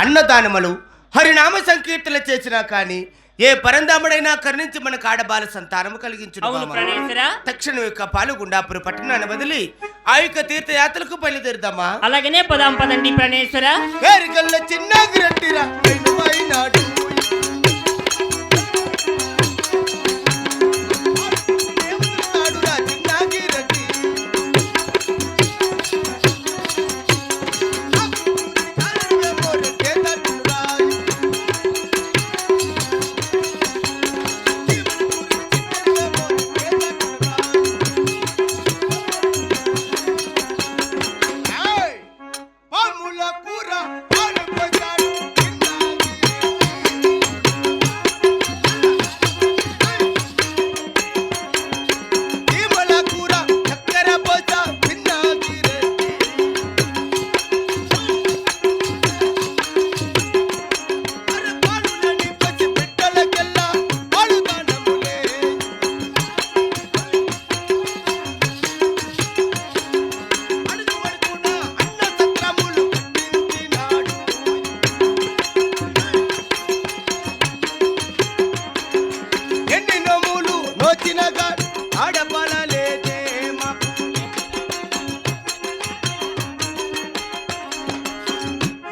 అన్నదానములు హరినామ సంకీర్తన చేసినా కానీ ఏ పరంధాముడైనా కరుణించి మనకు ఆడబాల సంతానము. ప్రాణేశ్వర తక్షణం యొక్క పాలుగుండాపురి పట్టణాన్ని వదిలి ఆ యొక్క తీర్థయాత్రలకు బయలుదేరుదామా? అలాగనే పదాం పదండి ప్రాణేశ్వర వేరికల్ల చిన్నగిరట్టిరా locura.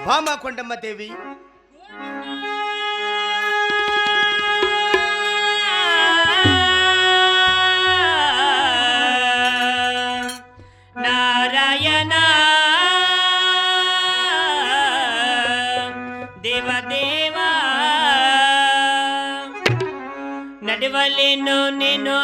భామా కొండమ్మ దేవి. నారాయణ దేవదేవా. నడవలేను నేను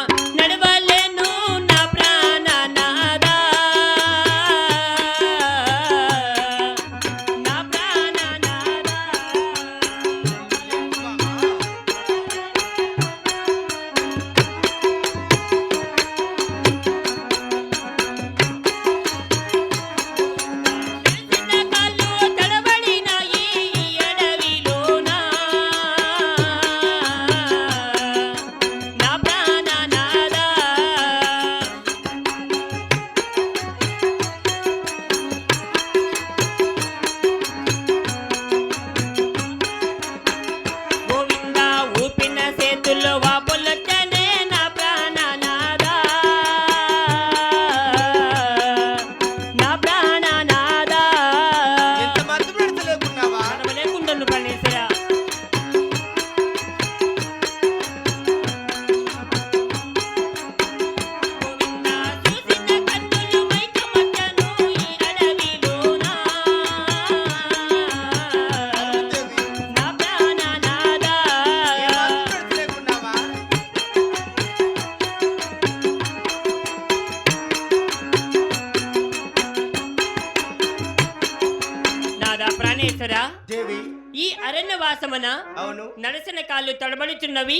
ప్రాణేశ్వర దేవి. ఈ అరణ్యవాసమున అవును. నడసిన కాళ్ళు తడబడుచున్నవి.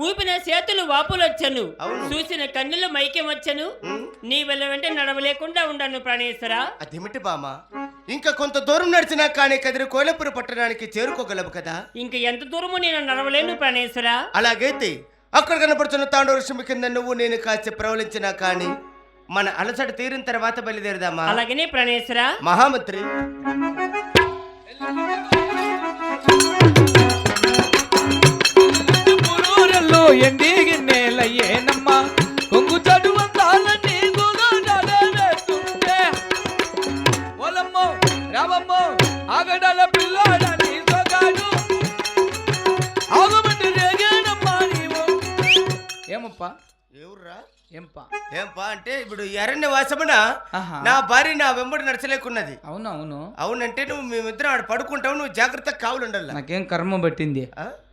ఊపిన చేతులు వాపులొచ్చను. చూసిన కన్నులు మైకెమొచ్చను. ఉమ్, నీ వల్ల వెంట నడవలేకుండా ఉండను ప్రాణేశ్వర అదేమిటి బామ ఇంకా కొంత దూరం నడిచినా కానీ కదిరి కోలపుర పట్టణానికి చేరుకోగలవు కదా? ఇంక ఎంత దూరము నేను నడవలేను ప్రాణేశ్వర అలాగైతే అక్కడ కనపడుతున్న తాండవ ఋషి కింద నువ్వు నేను కాచి ప్రవలించినా కానీ మన అలసట తీరిన తర్వాత బయలుదేరదామా? అలాగనే ప్రాణేశ్వర మహామంత్రి. పురూరల్లో ఎండిగి నేలయ్యేనమ్మ కొంగు చదువంతాలని ఓలమ్మో రావమ్మో ఆగడాల పిల్లాడని సొగాడు ఆగమంటే రేగేనమ్మా నీవు. ఏమప్పా? ఎవర్రా? ఏంపా? ఏంపా అంటే ఇప్పుడు ఈ అరణ్య వాసమున. నా భార్య నా వెంబడి నడచలేకున్నది. అవును అవును. అవునంటే నువ్వు మేమిద్దరం ఆడ పడుకుంటావు నువ్వు జాగ్రత్తగా కావాలండాల నాకేం కర్మ పట్టింది?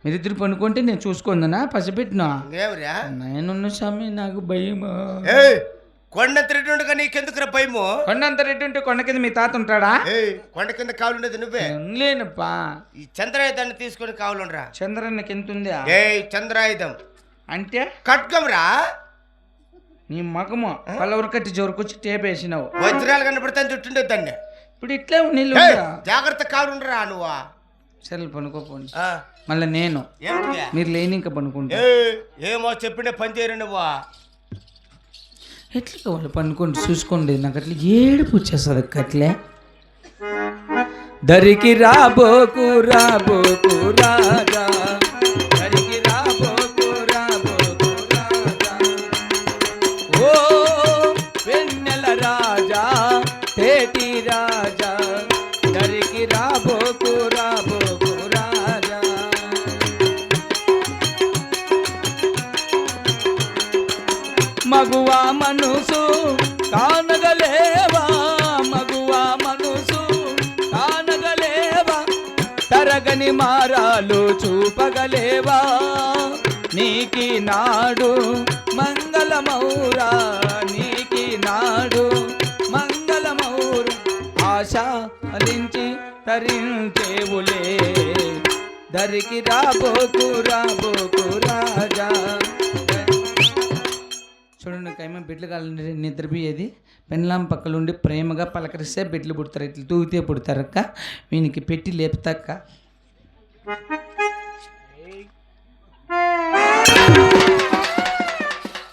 మీరిద్దరు పనుకుంటే నేను చూసుకుందనా? పసిపెట్టినా? ఏమరా నేనున్న స్వామి నాకు భయమా? ఏ కొండ తిరుగుండగా నీకెందుకురా భయము? కొండంత రెడ్డి ఉంటే కొండ కింద మీ తాత ఉంటాడా? కొండ కింద కావాలండేది నువ్వే. లేనప్పా. ఈ చంద్రాయుధాన్ని తీసుకొని కావాలండ్రా. చంద్రన్నకి ఎంత ఉందా ఏ చంద్రాయుధం. అంటే? ఖడ్గం రా నీ మగము పలవరు కట్టి జోరుకొచ్చి టేప్ వేసినావు. వజ్రాలు కనపడతాను చుట్టుండే దాన్ని. ఇప్పుడు ఇట్లే నీళ్ళు జాగ్రత్త కావాలండ్రా నువ్వా. సరే పనుకోపోండి మళ్ళీ నేను? మీరు లేని ఇంకా పనుకుంటా. ఏమో చెప్పిండే పని చేయరు నువ్వా. ఎట్లా వాళ్ళు పనుకోండి చూసుకోండి. నాకు అట్లా ఏడుపు వచ్చేస్తుంది అట్లే. దరికి రాబోకు రాబోకు రాజా. మగువా మనసు కానగలేవా? మగువా మనసు కానగలేవా? తరగని మారాలు చూపగలేవా? నీకి నాడు మంగళమౌరా నీకి నాడు మంగళమౌర. ఆశ అలించి తరించేవులే దరికి రాబోకు రాబోకు రాజా. చూడండి కైమ బిడ్డలు కాలండి నిద్రపోయేది. పెన్లాం పక్కలుండి ప్రేమగా పలకరిస్తే బిడ్డలు పుడతారు. ఇట్లా తూగితే పుడతారక్క వీనికి పెట్టి లేపుతాక్క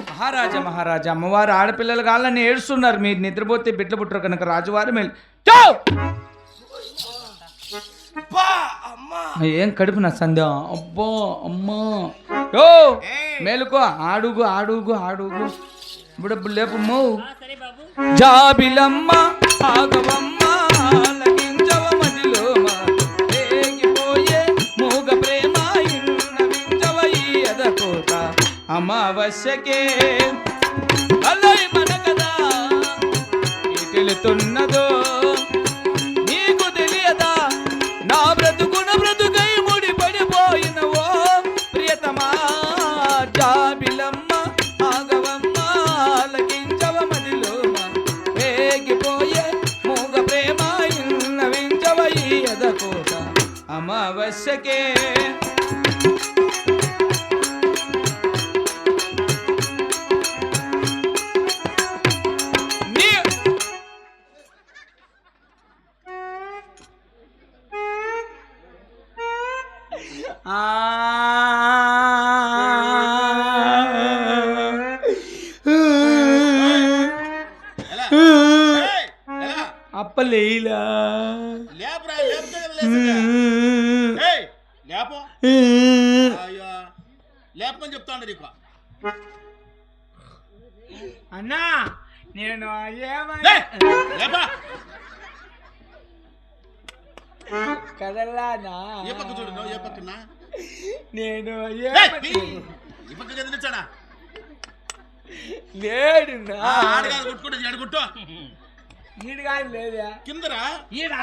మహారాజా మహారాజా అమ్మవారు ఆడపిల్లలు కావాలని ఏడుస్తున్నారు. మీరు నిద్రపోతే బిడ్డలు పుట్టరు కనుక రాజువారు మేలు. చో! ఏం కడుపు నా సంధ్య అబ్బో అమ్మా. ఓ మేలుకో. ఆడుగు ఆడుగు ఆడుగు. ఇప్పుడు లేపు మో. ఆ, సరే బాబు. జాబిలమ్మ ఆగవమ్మ లగించవ మదిలో రేగిపోయే మూగ అప్పలేలా లేపరా లేపు. అయ్యో. లేపమని చెప్తాను నీకు. అన్నా నేను లేపా. కదలానా ఏ పక్క చూడు ఏ పక్కన. నేను ఈ పక్క కదిలించాడా ఎడగొట్టు లేదా. కిందరా? ఈడా.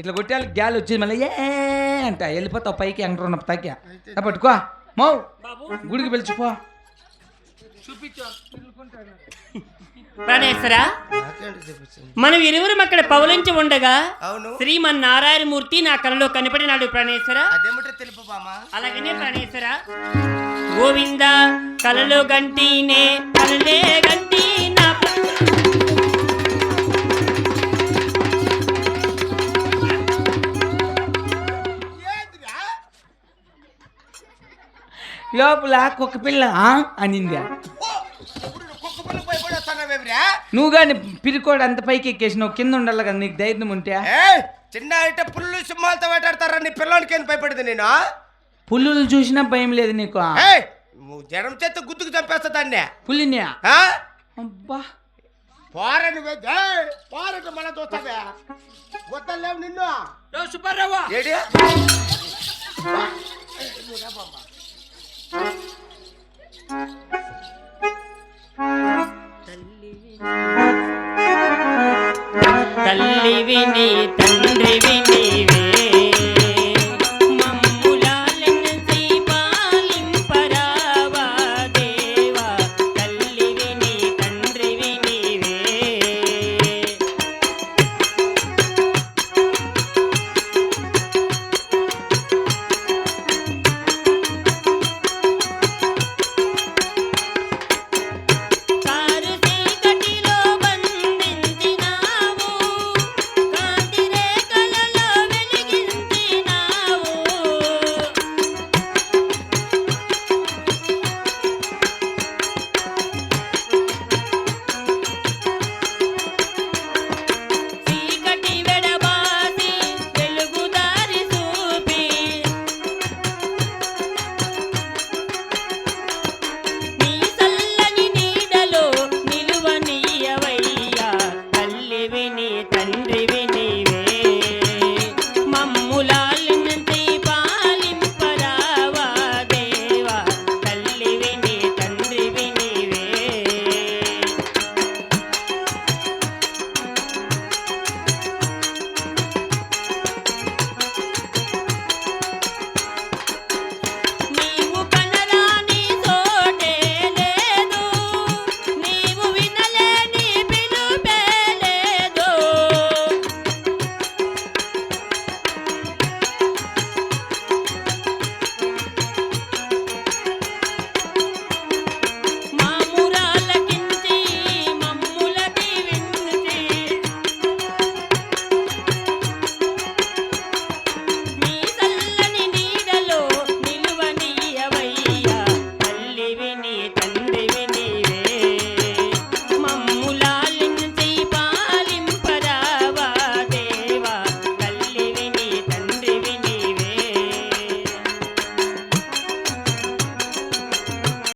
ఇట్లా కొట్టాలి గ్యాల్ వచ్చేది మళ్ళీ ఏ అంట. వెళ్ళిపోతావు పైకి ఎంటర్ ఉన్న తాకి ఆ, పట్టుకో. మౌ! బాబు. గుడికి పిలిచిపో ప్రాణేశ్వర మనం ఇరువురం అక్కడ పవలించి ఉండగా అవును. శ్రీమన్నారాయణమూర్తి నా కలలో కనపడినాడు ప్రాణేశ్వర. అదేమిటో తెలుపు బామా అలాగనే ప్రాణేశ్వర. గోవింద కలలో గంటీనే కలలే గంటీ నా లోపల కుక్క పిల్ల? అనిందా. నువ్వు కానీ పిరికోడు అంత పైకి ఎక్కేసినావు కింద ఉండాలి కదా నీకు ధైర్యం ఉంటే? ఏయ్ చిన్న అంటే పుల్లు సింహాలతో వేటాడతారా? నీ పిల్లోనికి ఏం భయపడింది నేను? పుల్లులు చూసినా భయం లేదు నీకు. జనం చేత గుద్దుకు చంపేస్తా దాన్ని. పులిని ఆ? అబ్బా. పోరని పోరని మన చూస్తావే? నిన్ను. సుబ్బారావా. ఏడి? తల్లి విని తండ్రి విని